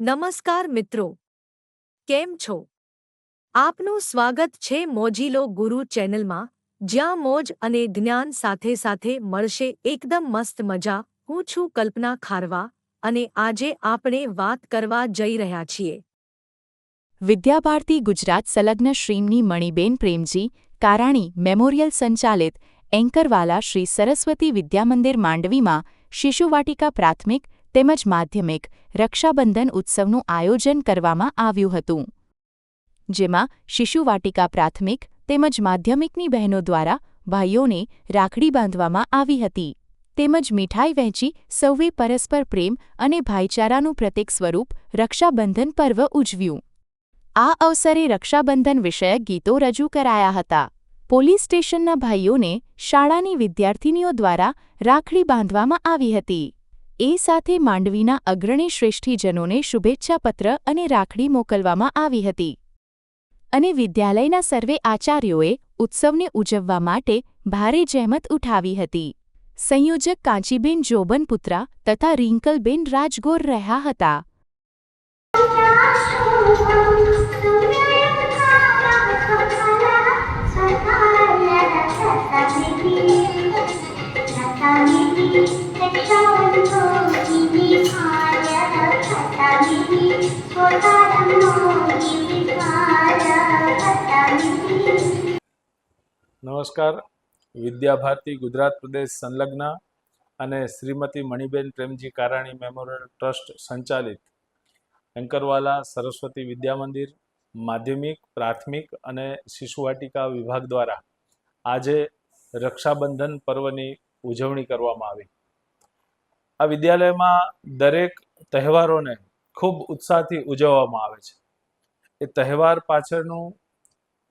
નમસ્કાર મિત્રો કેમ છો આપનું સ્વાગત છે મોજીલો ગુરુ ચેનલમાં જ્યાં મોજ અને જ્ઞાન સાથે સાથે મળશે એકદમ મસ્ત મજા હું છું કલ્પના ખારવા અને આજે આપણે વાત કરવા જઈ રહ્યા છીએ વિદ્યાભારતી ગુજરાત સંલગ્ન શ્રીમની મણિબેન પ્રેમજી કારાણી મેમોરિયલ સંચાલિત એન્કરવાલા શ્રી સરસ્વતી વિદ્યામંદિર માંડવીમાં શિશુવાટિકા પ્રાથમિક તેમજ માધ્યમિક રક્ષાબંધન ઉત્સવનું આયોજન કરવામાં આવ્યું હતું. જેમાં શિશુવાટિકા પ્રાથમિક તેમજ માધ્યમિકની બહેનો દ્વારા ભાઈઓને રાખડી બાંધવામાં આવી હતી. તેમજ મીઠાઈ વહેંચી સૌએ પરસ્પર પ્રેમ અને ભાઈચારાનું પ્રતીક સ્વરૂપ રક્ષાબંધન પર્વ ઉજવ્યું. આ અવસરે રક્ષાબંધન વિષયક ગીતો રજૂ કરાયા હતા. પોલીસ સ્ટેશનના ભાઈઓને શાળાની વિદ્યાર્થિનીઓ દ્વારા રાખડી બાંધવામાં આવી હતી. એ સાથે માંડવીના અગ્રણી શ્રેષ્ઠીજનોને શુભેચ્છાપત્ર અને રાખડી મોકલવામાં આવી હતી. અને વિદ્યાલયના સર્વે આચાર્યોએ ઉત્સવને ઉજવવા માટે ભારે જહેમત ઉઠાવી હતી. સંયોજક કાંચીબેન જોબનપુત્રા તથા રિંકલબેન રાજગોર રહ્યા હતા. નમસ્કાર. વિદ્યાભારતી ગુજરાત પ્રદેશ સંલગ્ન અને શ્રીમતી મણિબેન પ્રેમજી કારાણી મેમોરિયલ ટ્રસ્ટ સંચાલિત એન્કરવાલા સરસ્વતી વિદ્યા મંદિર માધ્યમિક, પ્રાથમિક અને શિશુવાટિકા વિભાગ દ્વારા આજે રક્ષાબંધન પર્વની ઉજવણી કરવામાં આવી. આ વિદ્યાલયમાં દરેક તહેવારોને ખૂબ ઉત્સાહથી ઉજવવામાં આવે છે. એ તહેવાર પાછળનું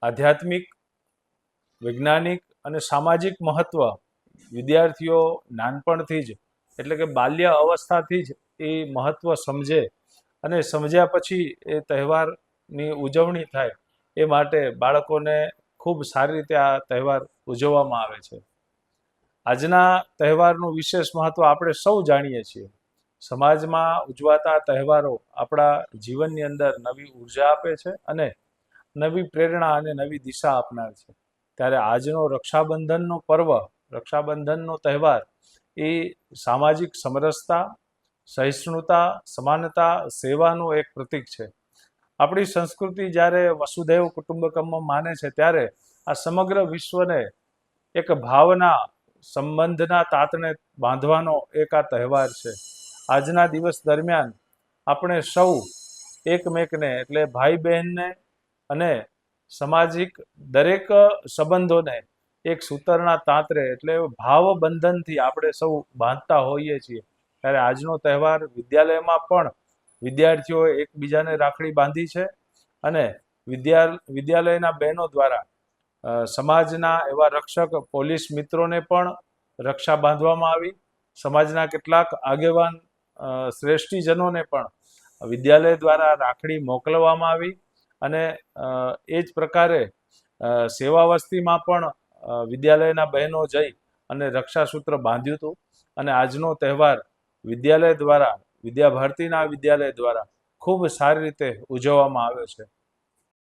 આધ્યાત્મિક, વૈજ્ઞાનિક અને સામાજિક મહત્વ વિદ્યાર્થીઓ નાનપણથી જ, એટલે કે બાલ્ય અવસ્થાથી જ એ મહત્વ સમજે અને સમજ્યા પછી એ તહેવારની ઉજવણી થાય એ માટે બાળકોને ખૂબ સારી રીતે આ તહેવાર ઉજવવામાં આવે છે. આજના તહેવારનું વિશેષ મહત્વ આપણે સૌ જાણીએ છીએ. સમાજમાં ઉજવાતા તહેવારો આપણા જીવનની અંદર નવી ઊર્જા આપે છે અને નવી પ્રેરણા અને નવી દિશા આપનાર છે. ત્યારે આજનો રક્ષાબંધનનો પર્વ, રક્ષાબંધનનો તહેવાર એ સામાજિક સમરસતા, સહિષ્ણુતા, સમાનતા, સેવાનું એક પ્રતીક છે. આપણી સંસ્કૃતિ જ્યારે વસુધૈવ કુટુંબકમમાં માને છે ત્યારે આ સમગ્ર વિશ્વને એક ભાવના સંબંધના તાતને બાંધવાનો એક આ તહેવાર છે. આજના દિવસ દરમિયાન આપણે સૌ એકમેકને એટલે ભાઈ બહેનને અને સામાજિક દરેક સંબંધોને એક સૂતરના તાંતરે એટલે ભાવ બંધનથી આપણે સૌ બાંધતા હોઈએ છીએ. ત્યારે આજનો તહેવાર વિદ્યાલયમાં પણ વિદ્યાર્થીઓએ એકબીજાને રાખડી બાંધી છે અને વિદ્યા વિદ્યાલયના બહેનો દ્વારા સમાજના એવા રક્ષક પોલીસ મિત્રોને પણ રક્ષા બાંધવામાં આવી. સમાજના કેટલાક આગેવાન શ્રેષ્ઠીજનોને પણ વિદ્યાલય દ્વારા રાખડી મોકલવામાં આવી અને એ જ પ્રકારે સેવા વસ્તીમાં પણ વિદ્યાલયના બહેનો જઈ અને રક્ષાસૂત્ર બાંધ્યું હતું. અને આજનો તહેવાર વિદ્યાલય દ્વારા, વિદ્યાભારતીના વિદ્યાલય દ્વારા ખૂબ સારી રીતે ઉજવવામાં આવ્યો છે.